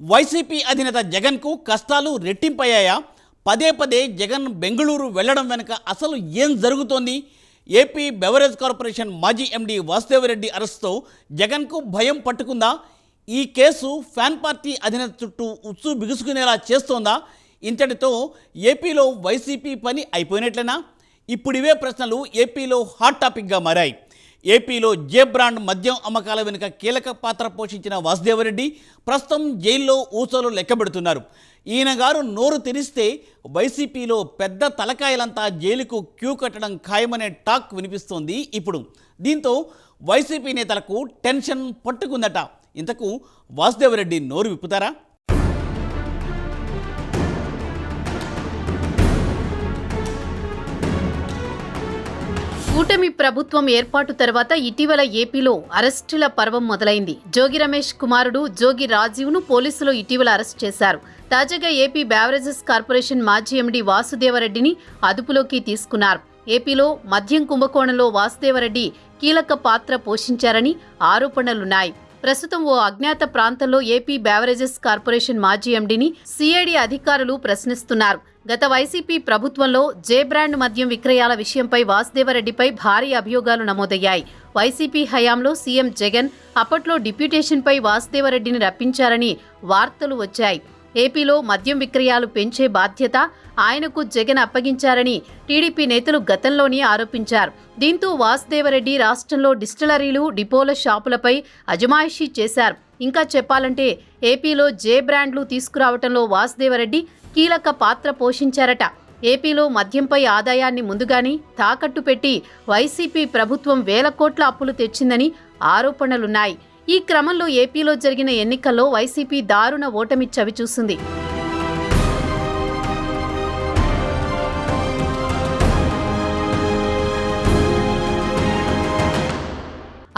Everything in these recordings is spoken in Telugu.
వైసీపీ అధినేత జగన్కు కష్టాలు రెట్టింపయ్యాయా? పదే పదే జగన్ బెంగళూరు వెళ్ళడం వెనుక అసలు ఏం జరుగుతోంది? ఏపీ బెవరేజ్ కార్పొరేషన్ మాజీ ఎండీ వాసుదేవరెడ్డి అరెస్ట్తో జగన్కు భయం పట్టుకుందా? ఈ కేసు ఫ్యాన్ పార్టీ అధినేత చుట్టూ ఉచ్చు బిగుసుకునేలా చేస్తోందా? ఇంతటితో ఏపీలో వైసీపీ పని అయిపోయినట్లేనా? ఇప్పుడు ఇవే ప్రశ్నలు ఏపీలో హాట్ టాపిక్గా మారాయి. ఏపీలో జే బ్రాండ్ మద్యం అమ్మకాల వెనుక కీలక పాత్ర పోషించిన వాసుదేవరెడ్డి ప్రస్తుతం జైల్లో ఊసలు లెక్కబెడుతున్నారు. ఈయన గారు నోరు తెరిస్తే వైసీపీలో పెద్ద తలకాయలంతా జైలుకు క్యూ కట్టడం ఖాయమనే టాక్ వినిపిస్తోంది ఇప్పుడు. దీంతో వైసీపీ నేతలకు టెన్షన్ పట్టుకుందట. ఇంతకు వాసుదేవరెడ్డి నోరు విప్పుతారా? కూటమి ప్రభుత్వం ఏర్పాటు తర్వాత ఇటీవల ఏపీలో అరెస్టుల పర్వం మొదలైంది. జోగి రమేష్ కుమారుడు జోగి రాజీవ్ను పోలీసులు ఇటీవల అరెస్ట్ చేశారు. తాజాగా ఏపీ బ్యావరేజెస్ కార్పొరేషన్ మాజీ ఎండీ వాసుదేవరెడ్డిని అదుపులోకి తీసుకున్నారు. ఏపీలో మద్యం కుంభకోణంలో వాసుదేవరెడ్డి కీలక పాత్ర పోషించారని ఆరోపణలున్నాయి. ప్రస్తుతం ఓ అజ్ఞాత ప్రాంతంలో ఏపీ బ్యావరేజెస్ కార్పొరేషన్ మాజీ ఎండీని సిఐడి అధికారులు ప్రశ్నిస్తున్నారు. గత వైసీపీ ప్రభుత్వంలో జే బ్రాండ్ మద్యం విక్రయాల విషయంపై వాసుదేవరెడ్డిపై భారీ అభియోగాలు నమోదయ్యాయి. వైసీపీ హయాంలో సీఎం జగన్ అప్పట్లో డిప్యూటేషన్పై వాసుదేవరెడ్డిని రప్పించారని వార్తలు వచ్చాయి. ఏపీలో మద్యం విక్రయాలు పెంచే బాధ్యత ఆయనకు జగన్ అప్పగించారని టీడీపీ నేతలు గతంలోనే ఆరోపించారు. దీంతో వాసుదేవరెడ్డి రాష్ట్రంలో డిస్టిలరీలు డిపోల షాపులపై అజమాయిషీ చేశారు. ఇంకా చెప్పాలంటే ఏపీలో జే బ్రాండ్లు తీసుకురావటంలో వాసుదేవరెడ్డి కీలక పాత్ర పోషించారట. ఏపీలో మద్యంపై ఆదాయాన్ని ముందుగానే తాకట్టు పెట్టి వైసీపీ ప్రభుత్వం వేల కోట్ల అప్పులు తెచ్చిందని ఆరోపణలున్నాయి. ఈ క్రమంలో ఏపీలో జరిగిన ఎన్నికల్లో వైసీపీ దారుణ ఓటమి చవిచూసింది.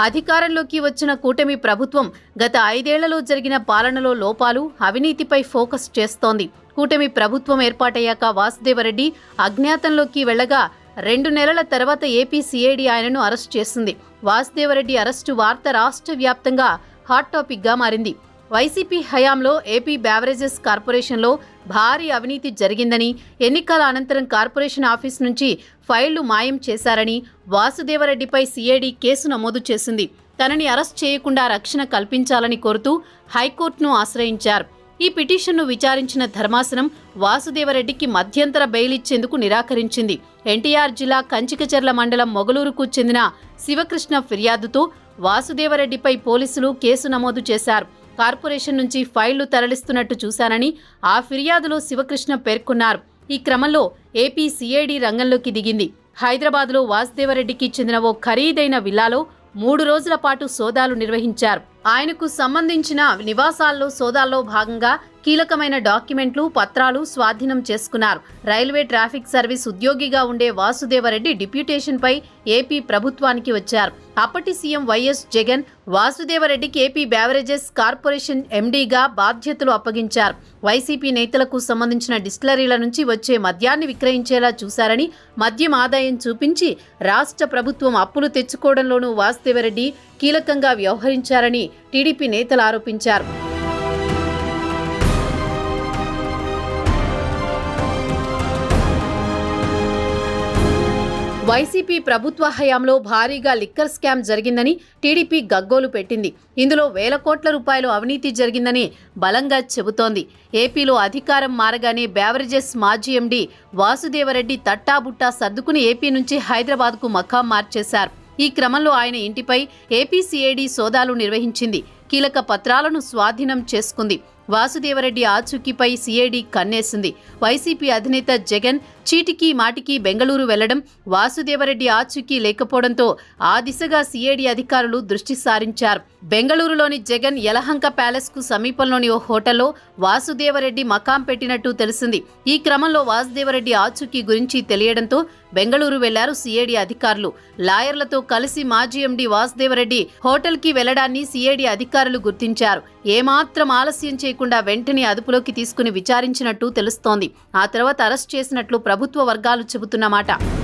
అధికారంలోకి వచ్చిన కూటమి ప్రభుత్వం గత ఐదేళ్ళలో జరిగిన పాలనలో లోపాలు అవినీతిపై ఫోకస్ చేస్తోంది. కూటమి ప్రభుత్వం ఏర్పాటయ్యాక వాసుదేవరెడ్డి అజ్ఞాతంలోకి వెళ్ళగా రెండు నెలల తర్వాత ఏపీ సిఐడి ఆయనను అరెస్ట్ చేసింది. వాసుదేవరెడ్డి అరెస్టు వార్త రాష్ట్ర వ్యాప్తంగా హాట్ టాపిక్గా మారింది. వైసీపీ హయాంలో ఏపీ బ్యావరేజెస్ కార్పొరేషన్లో భారీ అవినీతి జరిగిందని ఎన్నికల అనంతరం కార్పొరేషన్ ఆఫీస్ నుంచి ఫైళ్ళు మాయం చేశారని వాసుదేవరెడ్డిపై సిఐడి కేసు నమోదు చేసింది. తనని అరెస్ట్ చేయకుండా రక్షణ కల్పించాలని కోరుతూ హైకోర్టును ఆశ్రయించారు. ఈ పిటిషన్ను విచారించిన ధర్మాసనం వాసుదేవరెడ్డికి మధ్యంతర బెయిల్ ఇచ్చేందుకు నిరాకరించింది. ఎన్టీఆర్ జిల్లా కంచికచెర్ల మండలం మొగలూరుకు చెందిన శివకృష్ణ ఫిర్యాదుతో వాసుదేవరెడ్డిపై పోలీసులు కేసు నమోదు చేశారు. కార్పొరేషన్ నుంచి ఫైళ్ళు తరలిస్తున్నట్టు చూశానని ఆ ఫిర్యాదులో శివకృష్ణ పేర్కొన్నారు. ఈ క్రమంలో ఏపీ సిఐడి రంగంలోకి దిగింది. హైదరాబాద్లో వాసుదేవరెడ్డికి చెందిన ఓ ఖరీదైన విల్లాలో మూడు రోజుల పాటు సోదాలు నిర్వహించారు. ఆయనకు సంబంధించిన నివాసాల్లో సోదాల్లో భాగంగా కీలకమైన డాక్యుమెంట్లు పత్రాలు స్వాధీనం చేసుకున్నారు. రైల్వే ట్రాఫిక్ సర్వీస్ ఉద్యోగిగా ఉండే వాసుదేవరెడ్డి డిప్యూటేషన్పై ఏపీ ప్రభుత్వానికి వచ్చారు. అప్పటి సీఎం వైఎస్ జగన్ వాసుదేవరెడ్డికి ఏపీ బ్యావరేజెస్ కార్పొరేషన్ ఎండీగా బాధ్యతలు అప్పగించారు. వైసీపీ నేతలకు సంబంధించిన డిస్టిలరీల నుంచి వచ్చే మద్యాన్ని విక్రయించేలా చూశారని మద్యం ఆదాయం చూపించి రాష్ట్ర ప్రభుత్వం అప్పులు తెచ్చుకోవడంలోనూ వాసుదేవరెడ్డి కీలకంగా వ్యవహరించారని టీడీపీ నేతలు ఆరోపించారు. వైసీపీ ప్రభుత్వ హయాంలో భారీగా లిక్కర్ స్కామ్ జరిగిందని టీడీపీ గగ్గోలు పెట్టింది. ఇందులో వేల కోట్ల రూపాయలు అవినీతి జరిగిందని బలంగా చెబుతోంది. ఏపీలో అధికారం మారగానే బ్యావరేజెస్ మాజీ ఎండీ వాసుదేవరెడ్డి తట్టాబుట్టా సర్దుకుని ఏపీ నుంచి హైదరాబాద్కు మఖా మార్చేశారు. ఈ క్రమంలో ఆయన ఇంటిపై ఏపీసీఏడీ సోదాలు నిర్వహించింది. కీలక పత్రాలను స్వాధీనం చేసుకుంది. వాసుదేవరెడ్డి ఆచూకీపై సిఐడి కన్నేసింది. వైసీపీ అధినేత జగన్ చీటికి మాటికి బెంగళూరు వెళ్ళడం వాసుదేవరెడ్డి ఆచూకీ లేకపోవడంతో ఆ దిశగా సిఐడి అధికారులు దృష్టి సారించారు. బెంగళూరులోని జగన్ యలహంక ప్యాలెస్కు సమీపంలోని ఓ హోటల్లో వాసుదేవరెడ్డి మకాం పెట్టినట్టు తెలిసింది. ఈ క్రమంలో వాసుదేవరెడ్డి ఆచూకీ గురించి తెలియడంతో బెంగళూరు వెళ్ళారు సిఐడి అధికారులు. లాయర్లతో కలిసి మాజీ ఎండీ వాసుదేవరెడ్డి హోటల్కి వెళ్ళడాన్ని సిఐడి అధికారులు గుర్తించారు. ఏమాత్రం ఆలస్యం చేయకుండా వెంటనే అదుపులోకి తీసుకుని విచారించినట్టు తెలుస్తోంది. ఆ తర్వాత అరెస్ట్ చేసినట్లు ప్రభుత్వ వర్గాలు చెబుతున్నమాట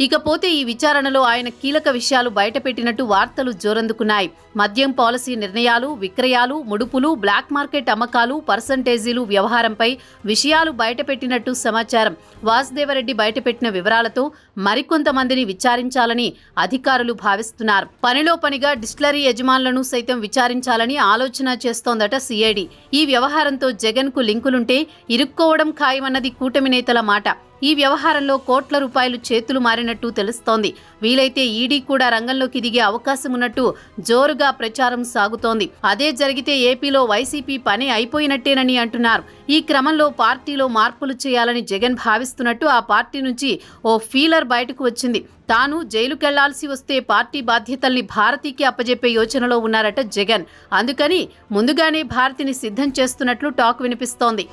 ఇకపోతే ఈ విచారణలో ఆయన కీలక విషయాలు బయటపెట్టినట్టు వార్తలు జోరందుకున్నాయి. మద్యం పాలసీ నిర్ణయాలు విక్రయాలు ముడుపులు బ్లాక్ మార్కెట్ అమ్మకాలు పర్సంటేజీలు వ్యవహారంపై విషయాలు బయటపెట్టినట్టు సమాచారం. వాసుదేవరెడ్డి బయటపెట్టిన వివరాలతో మరికొంతమందిని విచారించాలని అధికారులు భావిస్తున్నారు. పనిలో పనిగా డిస్టిలరీ యజమానులను సైతం విచారించాలని ఆలోచన చేస్తోందట సిఐడి. ఈ వ్యవహారంతో జగన్కు లింకులుంటే ఇరుక్కోవడం ఖాయమన్నది కూటమి నేతల మాట. ఈ వ్యవహారంలో కోట్ల రూపాయలు చేతులు మారినట్టు తెలుస్తోంది. వీలైతే ఈడీ కూడా రంగంలోకి దిగే అవకాశం ఉన్నట్టు జోరుగా ప్రచారం సాగుతోంది. అదే జరిగితే ఏపీలో వైసీపీ పని అయిపోయినట్టేనని అంటున్నారు. ఈ క్రమంలో పార్టీలో మార్పులు చేయాలని జగన్ భావిస్తున్నట్టు ఆ పార్టీ నుంచి ఓ ఫీలర్ బయటకు వచ్చింది. తాను జైలుకెళ్ళాల్సి వస్తే పార్టీ బాధ్యతల్ని భారతీకి అప్పజెప్పే యోచనలో ఉన్నారట జగన్. అందుకని ముందుగానే భారతిని సిద్ధం చేస్తున్నట్లు టాక్ వినిపిస్తోంది.